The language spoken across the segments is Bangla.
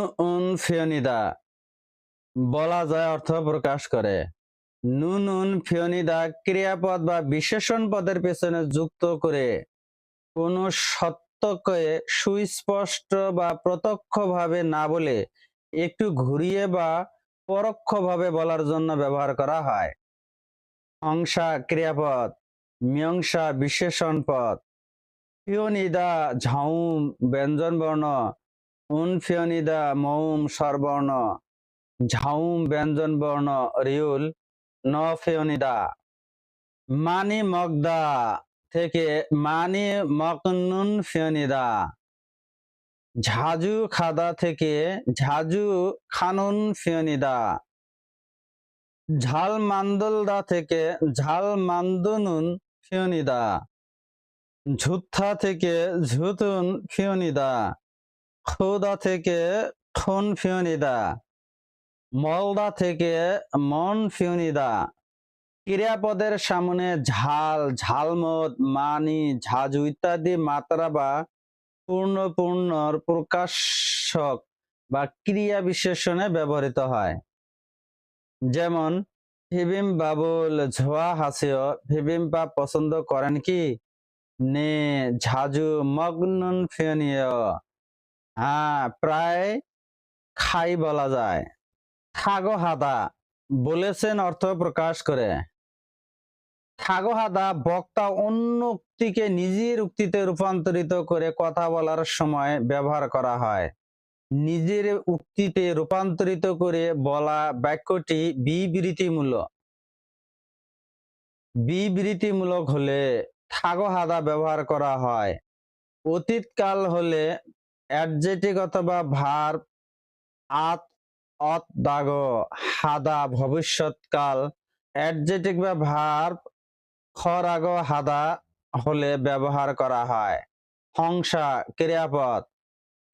উন ফিয়নিদা। বলা যায় অর্থ প্রকাশ করে। নুন উন ফিয়নিদা ক্রিয়াপদ বা বিশেষণ পদের পেছনে যুক্ত করে। কোন সত্যকে সুস্পষ্ট বা প্রত্যক্ষভাবে না বলে একটু ঘুরিয়ে বা পরোক্ষভাবে বলার জন্য ব্যবহার করা হয়। অংশা ক্রিয়াপদ মিয়ংসা বিশেষণ পদ। ফিওনিদা ঝাউম ব্যঞ্জন বর্ণ উন ফিওনিদা মৌম স্বরবর্ণ ঝাউম ব্যঞ্জন বর্ণ, রিউল ন ফিওনিদা মানি মগদা থেকে মানি মকনুন ফিওনিদা ঝাজু খাদা থেকে ঝাজু খানুন ফিয়নিদা। ঝাল মান্দলদা থেকে ঝাল মান্দুনুন ফিয়নিদা। ঝুথা থেকে ঝুতুন ফিওনিদা খুদা থেকে খুন ফিওনিদা মলদা থেকে মন ফিওনিদা ক্রিয়াপদের সামনে ঝাল, ঝালমদ, মানি ঝাজু ইত্যাদি মাত্রা বা পূর্ণ পূর্ণর প্রকাশক বা ক্রিয়া বিশেষণে ব্যবহৃত হয়। যেমন, ফিবিম বাবুল ঝোয়া হাসিও, ফিবিম পা পছন্দ করেন কি? নে ঝাজু মগ্নুন ফিয়নীয় হ্যাঁ প্রায় খাই বলা যায়। থাগো হাদা বলেছেন অর্থ প্রকাশ করে। থাগো হাদা বক্তা অন্য উক্তিকে নিজের উক্তিতে রূপান্তরিত করে কথা বলার সময় ব্যবহার করা হয়। নিজের উক্তিতে রূপান্তরিত করে বলা বাক্যটি বিবৃতিমূলক। বিবৃতিমূলক হলে থাগো হাদা ব্যবহার করা হয়। অতীতকাল হলে অ্যাডজেটিক অথবা ভার আত অত দাগ, হাদা, ভবিষ্যৎকাল। অ্যাডজেটিক বা ভার খরাগ হাদা হলে ব্যবহার করা হয়। হংসা, ক্রিয়াপদ,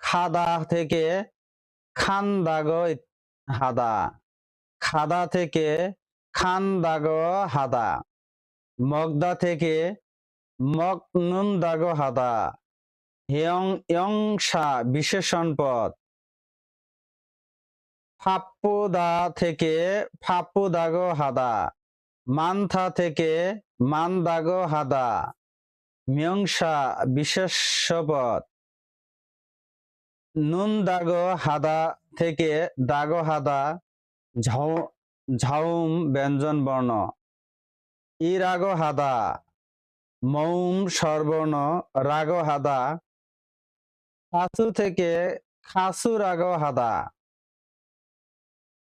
খাদা থেকে খান, দাগ, হাদা। খাদা থেকে খান, দাগ, হাদা। মগদা থেকে মক নুন, দাগ, হাদা। বিশেষণ পদ ফাপ্পুদা থেকে ফাপ্পু দাগ হাদা, মানথা থেকে মান দাগ হাদা মিয়ংসা বিশেষ্য পদ নুন দাগ হাদা থেকে দাগ হাদা, ঝাউ, ঝাউম ব্যঞ্জন বর্ণ। ই রাগ হাদা, মৌম স্বরবর্ণ রাগ হাদা খাসু থেকে খাসু রাগ হাদা।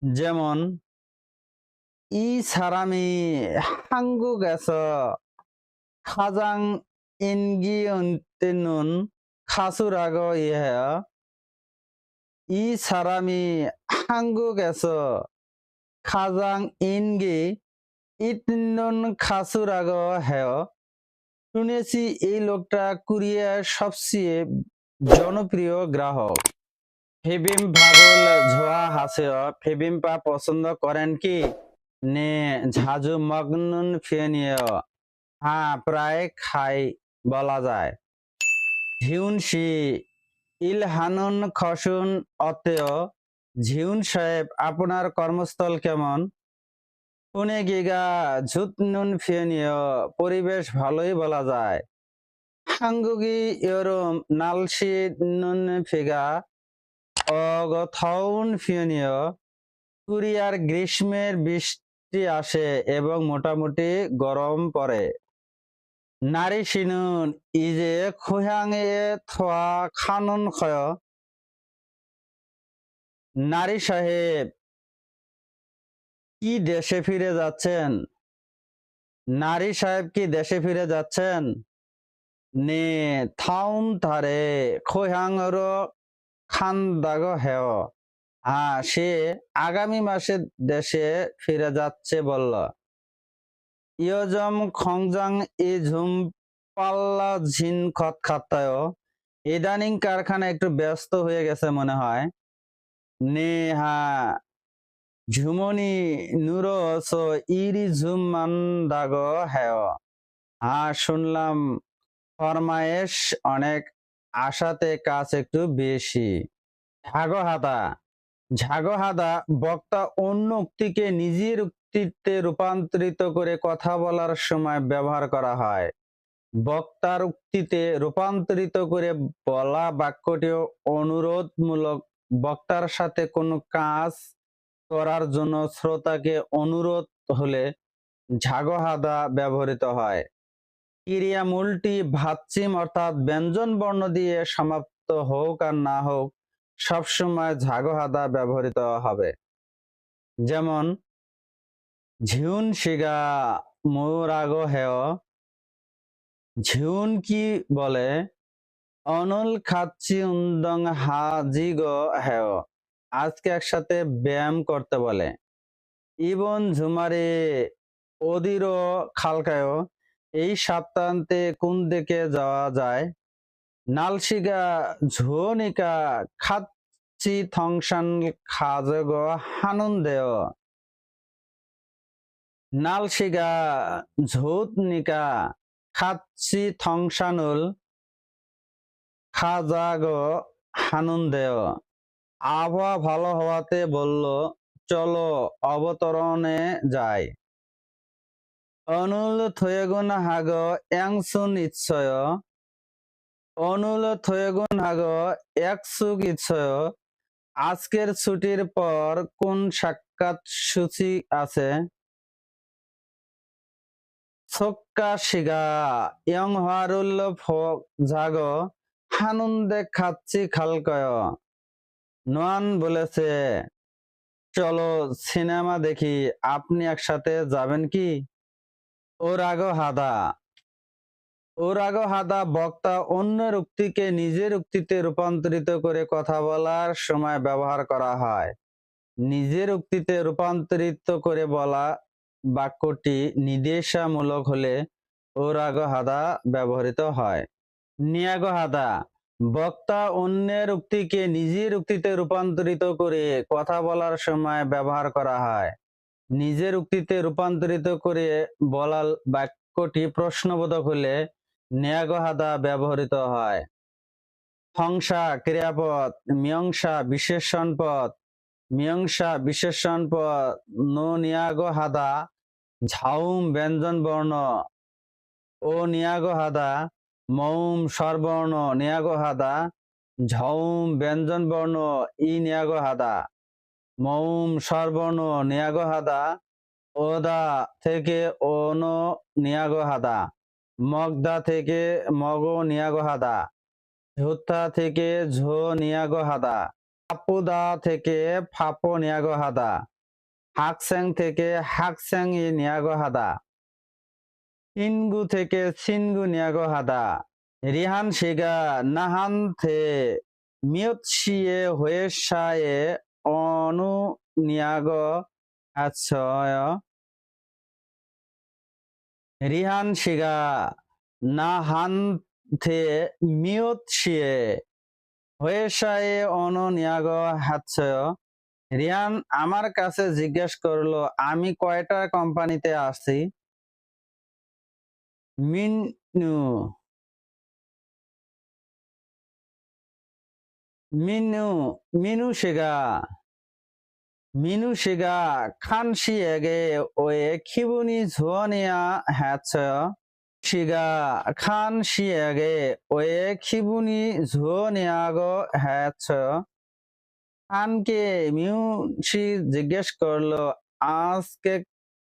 যেমন, ই সারামি হাঙ্গু গেছ, খাজাং ইনগি অন্তেনুন খাসু রাগ ইহে। ই সারামি হাঙ্গু গেছ, খাজাং ইনগি ইতনুন খাসু রাগ হেয়। শুনেছি এই লোকটা কুরিয়ার সবচেয়ে জনপ্রিয় গ্রাহক। ফেবিম ভাগল ঝোয়া হাসেও, ফেবিম পা পছন্দ করেন কি? নে ঝাজু মগ্নুন ফিয়েনিয় হ্যাঁ প্রায় খাই, বলা যায়। ঝিউনসি, ইলহানুন খসুন অতেয় ঝিউন সাহেব, আপনার কর্মস্থল কেমন? পুনে গিগা ঝুতনুন ফিয়েনিয় পরিবেশ ভালোই বলা যায়। নালসি ফিয়নীয়। কুরিয়ার গ্রীষ্মের বৃষ্টি আসে এবং মোটামুটি গরম পড়ে। নারী সিনুন, ইজে খুহাং এ থোয়া খানুন নারী সাহেব, কি দেশে ফিরে যাচ্ছেন? নারী সাহেব কি দেশে ফিরে যাচ্ছেন? নে থাউন তারে খোহাং খান দাগ হেয় সে আগামী মাসে দেশে ফিরে যাচ্ছে বলল ইয়জম খংজাং ই ঝুম পাল্লা ঝিন খত খাত্তায় ইদানিং কারখানা একটু ব্যস্ত হয়ে গেছে মনে হয়। নে হ্যাঁ ঝুমনি নুর ইরি ঝুম মান দাগ হ্যাঁ শুনলাম ফরমায়েশ অনেক আশাতে কাজ একটু বেশি। ঝাগহাদা ঝাগহাদা বক্তা অন্য উক্তিকে নিজের উক্তিতে রূপান্তরিত করে কথা বলার সময় ব্যবহার করা হয়। বক্তার উক্তিতে রূপান্তরিত করে বলা বাক্যটিও অনুরোধমূলক। বক্তার সাথে কোনো কাজ করার জন্য শ্রোতাকে অনুরোধ হলে ঝাগহাদা ব্যবহৃত হয়। ক্রিয়া মূলটি ভাচ্চিম অর্থাৎ ব্যঞ্জন বর্ণ দিয়ে সমাপ্ত হোক আর না হোক, সবসময় ঝাগহাদা ব্যবহৃত হবে। যেমন, ঝিউন শিগা মৌরাগ হেয়, ঝিউন কি বলে? অনল খাচ্ছি উন্দং হাজিগ হেয়, আজকে একসাথে ব্যায়াম করতে বলে। ইবন ঝুমারে অদির খালকায় এই সপ্তাহান্তে কোন দিকে যাওয়া যায়? নালশিগা, ঝুনিকা খাচ্ছি থংসান, খাজগ হানুন্দেয় নালশিগা, ঝোতনিকা খাচ্ছি থংসানুল, খাজাগ হানুন্দেয় আবহাওয়া ভালো হওয়াতে বলল, চলো অবতরণে যাই। অনুল থয়েগুণ হাগ ইয়াংসুন ইচ্ছয় অনুল থয়েগুণ হাগ একসুক ইচ্ছয় আজকের ছুটির পর কোন সাক্ষাৎ সূচি আছে? সক্কা শিগা, ইয়ং হারুল ফক জাগ খাচ্ছি খালকয় নোয়ান বলেছে, চলো সিনেমা দেখি, আপনি একসাথে যাবেন কি? ওরাগ হাদা। ওরাগ হাদা বক্তা অন্যের উক্তিকে নিজের উক্তিতে রূপান্তরিত করে কথা বলার সময় ব্যবহার করা হয়। নিজের উক্তিতে রূপান্তরিত করে বলা বাক্যটি নির্দেশামূলক হলে ওরাগ হাদা ব্যবহৃত হয়। নিয়াগ হাদা বক্তা অন্যের উক্তিকে নিজের উক্তিতে রূপান্তরিত করে কথা বলার সময় ব্যবহার করা হয়। নিজের উক্তিতে রূপান্তরিত করে বলা বাক্যটি প্রশ্নবোধক হলে ন্যাগহাদা ব্যবহৃত হয়। হংসা ক্রিয়াপদ, মিয়ংসা বিশেষণ পদ মীমাংসা বিশেষণ পদ নিয়াগহাদা ঝাউম ব্যঞ্জন বর্ণ ও নিয়াগহাদা মৌম, স্বরবর্ণ, নিয়াগহাদা ঝৌম ব্যঞ্জন বর্ণ ই নিয়াগহাদা মৌম স্বরবর্ণ নিয়াগহাদা ওদা থেকে অন নিয়াগহাদা, মগদা থেকে মগ নিয়াগহাদা ঝুত্তা থেকে ঝো নিয়াগহাদা ফাপুদা থেকে ফাপো নিয়াগহাদা হাকস্যাং থেকে হাকস্যাং ই নিয়াগহাদা, ইনগু থেকে সিনগু নিয়াগো হাদা রিহান শিগা নাহান থে মিয়ত শিয়ে হয়ে সায়ে অনু নিয়াগ আচ্ছয়। রিহান শিগা নাহান থে মিয়ত শিয়ে। হয়ে সায়ে অনু নিয়াগ হাচ্ছয় রিহান আমার কাছে জিজ্ঞেস করল, আমি কয়টা কোম্পানিতে আছি? মিনু মিনু মিনু শেগা। মিনু শেগা, খান শিয়েগে, ওয়ে খিবুনি ঝুয়ানিয়া হ্যাচ। শিগা, খান শিয়েগে, ওয়ে খিবুনি ঝুয়ানিয়াগ হ্যাচ। খানকে মিউসি জিজ্ঞেস করল, আজকে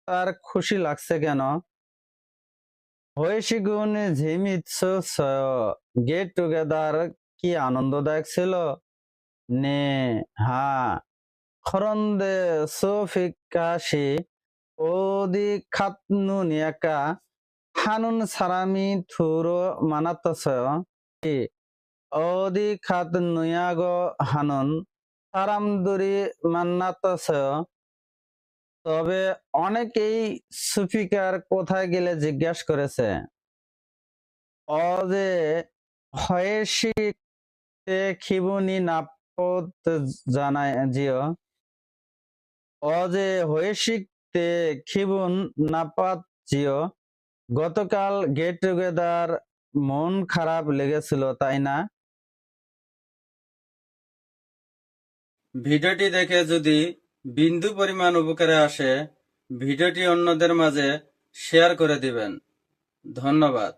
তার খুশি লাগছে কেন? হৈশিগুন ঝিমিৎস গেট টুগেদার কি আনন্দদায়ক ছিল? নে, হা খরন্দে সোফিকাশি ওদি খাতনু নিয়াকা হানুন সারামি থুরো মানাতস ওদি খাত নুয়াগ হানুন সারামদুরি মান্নাতস তবে অনেকেই সুফিকার কোথায় গেলে জিজ্ঞাসা করেছে। অজে যে হয়েশিতে খিবুনি নাপত জানায় জিও। অ যে হয়েশিকতে খিবুন নাপাত জিও। গতকাল গেট টুগেদার মন খারাপ লেগেছিল, তাই না? ভিডিওটি দেখে যদি বিন্দু পরিমাণ উপকারে আসে, ভিডিওটি অন্যদের মাঝে শেয়ার করে দিবেন। ধন্যবাদ।